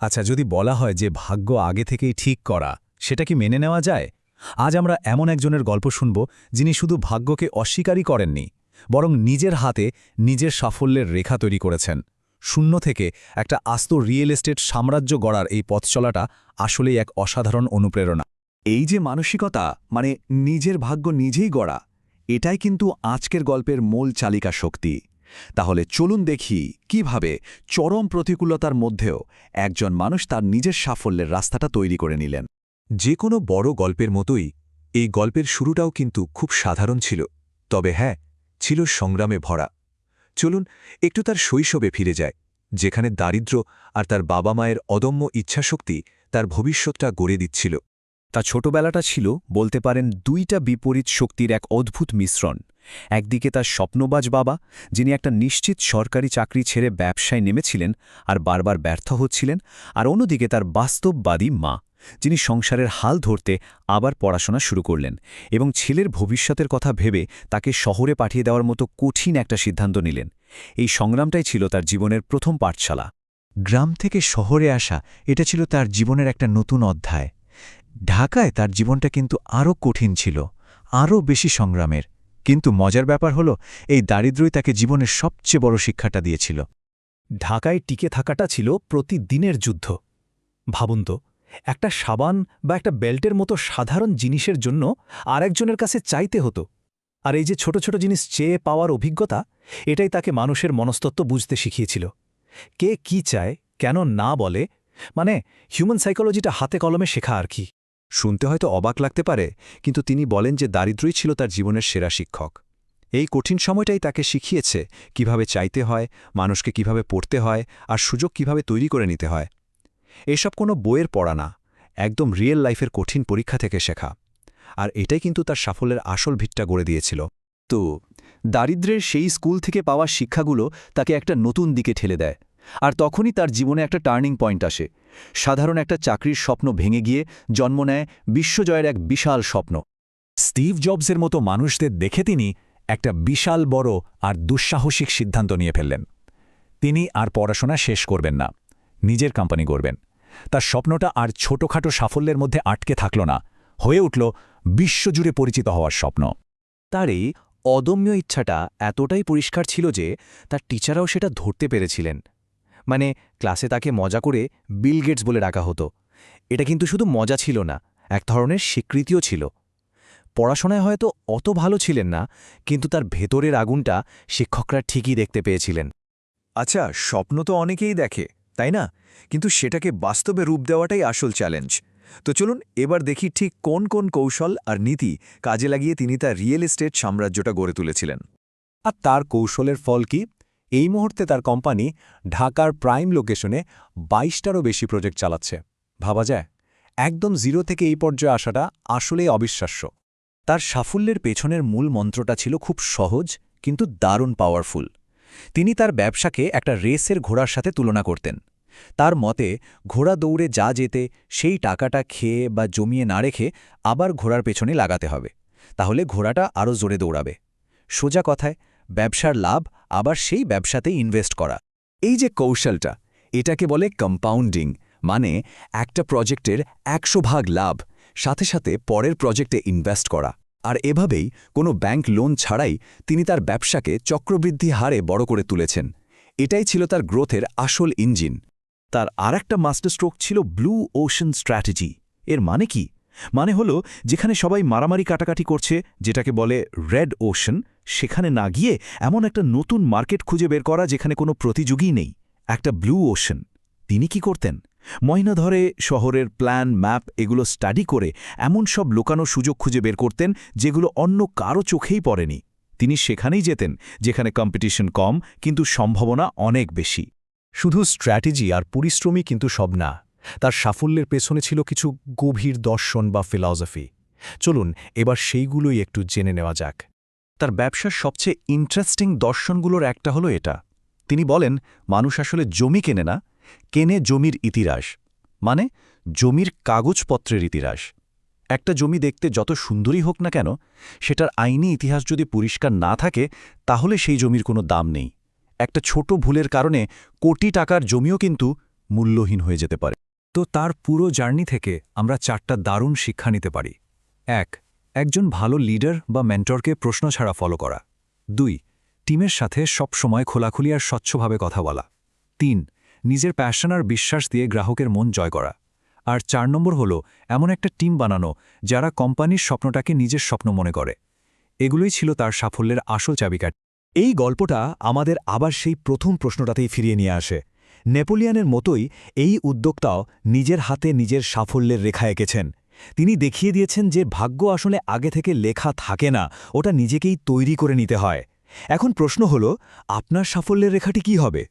আচ্ছা যদি বলা হয় যে ভাগ্য আগে থেকেই ঠিক করা, সেটা কি মেনে নেওয়া যায়? আজ আমরা এমন একজনের গল্প শুনব যিনি শুধু ভাগ্যকে অস্বীকারই করেননি, বরং নিজের হাতে নিজের সাফল্যের রেখা তৈরি করেছেন। শূন্য থেকে একটা আস্ত রিয়েল এস্টেট সাম্রাজ্য গড়ার এই পথ চলাটা আসলেই এক অসাধারণ অনুপ্রেরণা। এই যে মানসিকতা মানে নিজের ভাগ্য নিজেই গড়া, এটাই কিন্তু আজকের গল্পের মূল চালিকা শক্তি তাহলে চলুন দেখি কীভাবে চরম প্রতিকূলতার মধ্যেও একজন মানুষ তার নিজের সাফল্যের রাস্তাটা তৈরি করে নিলেন। যে কোনো বড় গল্পের মতোই এই গল্পের শুরুটাও কিন্তু খুব সাধারণ ছিল, তবে হ্যাঁ ছিল সংগ্রামে ভরা। চলুন একটু তার শৈশবে ফিরে যায় যেখানে দারিদ্র্য আর তার বাবা মায়ের অদম্য ইচ্ছাশক্তি তার ভবিষ্যৎটা গড়ে দিচ্ছিল। তা ছোটবেলাটা ছিল বলতে পারেন দুইটা বিপরীত শক্তির এক অদ্ভুত মিশ্রণ। একদিকে তার স্বপ্নবাজ বাবা, যিনি একটা নিশ্চিত সরকারি চাকরি ছেড়ে ব্যবসায় নেমেছিলেন আর বারবার ব্যর্থ হচ্ছিলেন, আর অন্যদিকে তার বাস্তববাদী মা, যিনি সংসারের হাল ধরতে আবার পড়াশোনা শুরু করলেন এবং ছেলের ভবিষ্যতের কথা ভেবে তাকে শহরে পাঠিয়ে দেওয়ার মতো কঠিন একটা সিদ্ধান্ত নিলেন। এই সংগ্রামটাই ছিল তার জীবনের প্রথম পাঠশালা। গ্রাম থেকে শহরে আসা, এটা ছিল তার জীবনের একটা নতুন অধ্যায়। ঢাকায় তার জীবনটা কিন্তু আরও কঠিন ছিল আরও বেশি সংগ্রামের। কিন্তু মজার ব্যাপার হলো, এই দারিদ্র্যই তাকে জীবনের সবচেয়ে বড় শিক্ষাটা দিয়েছিল। ঢাকায় টিকে থাকাটা ছিল প্রতিদিনের যুদ্ধ। ভাবুন তো, একটা সাবান বা একটা বেল্টের মতো সাধারণ জিনিসের জন্য আরেকজনের কাছে চাইতে হতো। আর এই যে ছোট ছোট জিনিস চেয়ে পাওয়ার অভিজ্ঞতা, এটাই তাকে মানুষের মনস্তত্ত্ব বুঝতে শিখিয়েছিল। কে কি চায়, কেন না বলে মানে হিউম্যান সাইকোলজিটা হাতে কলমে শেখা আর কি। শুনতে হয়তো অবাক লাগতে পারে, কিন্তু তিনি বলেন যে দারিদ্র্যই ছিল তার জীবনের সেরা শিক্ষক। এই কঠিন সময়টাই তাকে শিখিয়েছে কীভাবে চাইতে হয়, মানুষকে কীভাবে পড়তে হয় আর সুযোগ কীভাবে তৈরি করে নিতে হয়। এসব কোনো বইয়ের পড়া না, একদম রিয়েল লাইফের কঠিন পরীক্ষা থেকে শেখা। আর এটাই কিন্তু তার সাফল্যের আসল ভিটটা গড়ে দিয়েছিল। তো, দারিদ্র্যের সেই স্কুল থেকে পাওয়া শিক্ষাগুলো তাকে একটা নতুন দিকে ঠেলে দেয়। আর তখনই তার জীবনে একটা টার্নিং পয়েন্ট আসে। সাধারণ একটা চাকরির স্বপ্ন ভেঙে গিয়ে জন্ম নেয় বিশ্বজয়ের এক বিশাল স্বপ্ন। স্টিভ জবসের মতো মানুষদের দেখে তিনি একটা বিশাল বড় আর দুঃসাহসিক সিদ্ধান্ত নিয়ে ফেললেন। তিনি আর পড়াশোনা শেষ করবেন না, নিজের কোম্পানি করবেন তার স্বপ্নটা আর ছোটখাটো সাফল্যের মধ্যে আটকে থাকল না, হয়ে উঠল বিশ্বজুড়ে পরিচিত হওয়ার স্বপ্ন। তার এই অদম্য ইচ্ছাটা এতটাই পরিষ্কার ছিল যে তার টিচাররাও সেটা ধরতে পেরেছিলেন। মানে ক্লাসে তাকে মজা করে বিল গেটস বলে ডাকা হতো। এটা কিন্তু শুধু মজা ছিল না, এক ধরনের স্বীকৃতিও ছিল। পড়াশোনায় হয়তো অত ভালো ছিলেন না, কিন্তু তার ভেতরের আগুনটা শিক্ষকরা ঠিকই দেখতে পেয়েছিলেন। আচ্ছা স্বপ্ন তো অনেকেই দেখে, তাই না? কিন্তু সেটাকে বাস্তবে রূপ দেওয়াটাই আসল চ্যালেঞ্জ। তো চলুন এবার দেখি ঠিক কোন কোন কৌশল আর নীতি কাজে লাগিয়ে তিনি তার রিয়েল এস্টেট সাম্রাজ্যটা গড়ে তুলেছিলেন। আর তার কৌশলের ফল কি? এই মুহূর্তে তার কোম্পানি ঢাকার প্রাইম লোকেশনে বাইশটারও বেশি প্রজেক্ট চালাচ্ছে। ভাবা যায়, একদম জিরো থেকে এই পর্যায়ে আসাটা আসলেই অবিশ্বাস্য। তার সাফল্যের পেছনের মূল মন্ত্রটা ছিল খুব সহজ, কিন্তু দারুণ পাওয়ারফুল তিনি তার ব্যবসাকে একটা রেসের ঘোড়ার সাথে তুলনা করতেন। তার মতে, ঘোড়া দৌড়ে যা যেতে, সেই টাকাটা খেয়ে বা জমিয়ে না রেখে আবার ঘোড়ার পেছনে লাগাতে হবে। তাহলে ঘোড়াটা আরও জোরে দৌড়াবে। সোজা কথায় ব্যবসার লাভ, আবার সেই ব্যবসাতে ইনভেস্ট করা। এই যে কৌশলটা, এটাকে বলে কম্পাউন্ডিং মানে একটা প্রজেক্টের একশো ভাগ লাভ, সাথে সাথে পরের প্রজেক্টে ইনভেস্ট করা। আর এভাবেই কোনো ব্যাংক লোন ছাড়াই তিনি তার ব্যবসাকে চক্রবৃদ্ধি হারে বড় করে তুলেছেন। এটাই ছিল তার গ্রোথের আসল ইঞ্জিন তার আর একটা মাস্টার স্ট্রোক ছিল ব্লু ওশন স্ট্র্যাটেজি এর মানে কি? মানে হলো, যেখানে সবাই মারামারি কাটাকাটি করছে, যেটাকে বলে রেড ওশন সেখানে না গিয়ে এমন একটা নতুন মার্কেট খুঁজে বের করা যেখানে কোনো প্রতিযোগী নেই। একটা ব্লু ওশন তিনি কি করতেন? ময়না ধরে শহরের প্ল্যান ম্যাপ এগুলো স্টাডি করে এমন সব লোকানো সুযোগ খুঁজে বের করতেন যেগুলো অন্য কারও চোখেই পড়েনি। তিনি সেখানেই যেতেন, যেখানে কম্পিটিশন কম, কিন্তু সম্ভাবনা অনেক বেশি। শুধু স্ট্র্যাটেজি আর পরিশ্রমই কিন্তু সব না। তার সাফল্যের পেছনে ছিল কিছু গভীর দর্শন বা ফিলসফি। চলুন, এবার সেইগুলোই একটু জেনে নেওয়া যাক। তার ব্যবসার সবচেয়ে ইন্টারেস্টিং দর্শনগুলোর একটা হলো এটা। তিনি বলেন, মানুষ আসলে জমি কেনে না, কেনে জমির ইতিহাস মানে জমির কাগজপত্রের ইতিহাস একটা জমি দেখতে যত সুন্দরই হোক না কেন, সেটার আইনি ইতিহাস যদি পরিষ্কার না থাকে, তাহলে সেই জমির কোনো দাম নেই। একটা ছোট ভুলের কারণে কোটি টাকার জমিও কিন্তু মূল্যহীন হয়ে যেতে পারে। তো তার পুরো জার্নি থেকে আমরা চারটা দারুণ শিক্ষা নিতে পারি। এক, একজন ভালো লিডার বা মেন্টরকে প্রশ্ন ছাড়া ফলো করা। দুই, টিমের সাথে সব সময় খোলাখুলি আর স্বচ্ছভাবে কথা বলা। তিন, নিজের প্যাশন আর বিশ্বাস দিয়ে গ্রাহকের মন জয় করা। আর চার নম্বর হল, এমন একটা টিম বানানো যারা কোম্পানির স্বপ্নটাকে নিজের স্বপ্ন মনে করে। এগুলোই ছিল তার সাফল্যের আসল চাবিকাঠি। এই গল্পটা আমাদের আবার সেই প্রথম প্রশ্নটাতেই ফিরিয়ে নিয়ে আসে। নেপোলিয়ানের মতোই এই উদ্যোক্তাও নিজের হাতে নিজের সাফল্যের রেখা এঁকেছেন। তিনি দেখিয়ে দিয়েছেন যে ভাগ্য আসলে আগে থেকে লেখা থাকে না, ওটা নিজেকেই তৈরি করে নিতে হয়। এখন প্রশ্ন হল, আপনার সাফল্যের রেখাটি কি হবে?